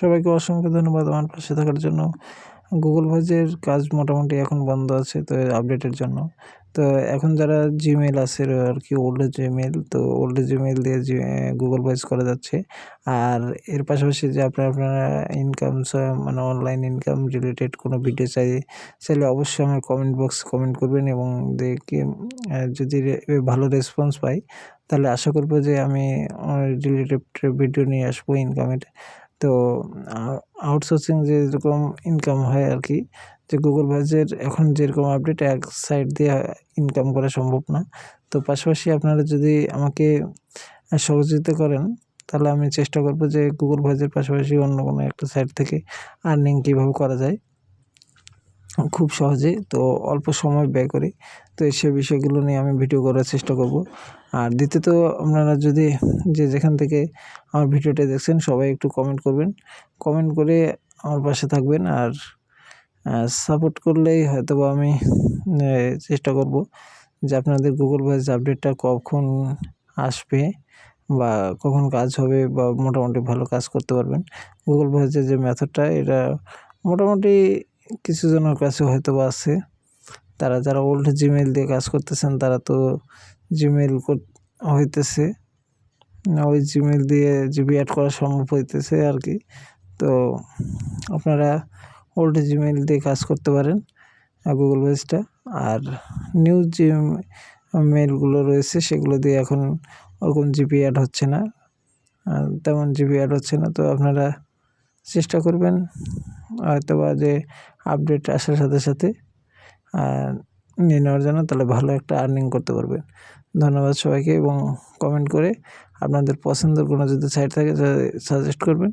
সবাইকে অসংখ্য ধন্যবাদ আমার পাশে থাকার জন্য। গুগল ভয়েসের কাজ মোটামুটি এখন বন্ধ আছে তো আপডেটের জন্য। তো এখন যারা জিমেল আছে আর কি ওল্ড জিমেল তো ওল্ড জিমেল দিয়ে গুগল ভয়েস করা যাচ্ছে। আর এর পাশাপাশি যে আপনার, আপনারা ইনকাম মানে অনলাইন ইনকাম রিলেটেড কোনো ভিডিও চাই, চাইলে অবশ্যই আমার কমেন্ট বক্স কমেন্ট করবেন এবং দেখে, যদি ভালো রেসপন্স পাই, তাহলে আশা করব যে আমি রিলেটেড ভিডিও নিয়ে আসব ইনকামের তো আউটসোর্সিং যেরকম ইনকাম হয় আর কি, যে গুগল ভয়েসের এখন যেরকম আপডেট এক সাইড দিয়ে ইনকাম করা সম্ভব না। তো পাশাপাশি আপনারা যদি আমাকে সহযোগিতা করেন, তাহলে আমি চেষ্টা করব যে গুগল ভয়েসের পাশাপাশি অন্য কোনো একটা সাইট থেকে আর্নিং কীভাবে করা যায়। খুব সহজে, তো অল্প সময় ব্যয় করে। তো সে বিষয়গুলো নিয়ে আমি ভিডিও করার চেষ্টা করব। আর দ্বিতীয়ত, আপনারা যদি যে যেখান থেকে আমার ভিডিওটা দেখছেন, সবাই একটু কমেন্ট করবেন। কমেন্ট করে আমার পাশে থাকবেন আর সাপোর্ট করলেই হয়তো বা আমি চেষ্টা করব যে আপনাদের গুগল ভয়েস আপডেটটা কখন আসবে বা কখন কাজ হবে বা মোটামুটি ভালো কাজ করতে পারবেন। গুগল ভয়েসের যে মেথডটা এটা মোটামুটি কিছু জনের কাছে হয়তো বা আছে। তারা যারা ওল্ড জিমেল দিয়ে কাজ করতেছেন, তারা তো জিমেল হইতেছে। ওই জিমেল দিয়ে জিবি অ্যাড করা সম্ভব হইতেছে আর কি তো আপনারা ওল্ড জিমেল দিয়ে কাজ করতে পারেন গুগল বেসটা আর নিউ যে মেলগুলো রয়েছে, সেগুলো দিয়ে এখন ওরকম জিবি অ্যাড হচ্ছে না। তেমন জিবি অ্যাড হচ্ছে না। তো আপনারা চেষ্টা করবেন হয়তো বা যে আপডেট আসার সাথে সাথে নিয়ে নেওয়ার জন্য তাহলে ভালো একটা আর্নিং করতে পারবেন। ধন্যবাদ সবাইকে এবং কমেন্ট করে আপনাদের পছন্দের কোনো যদি সাইট থাকে সাজেস্ট করবেন।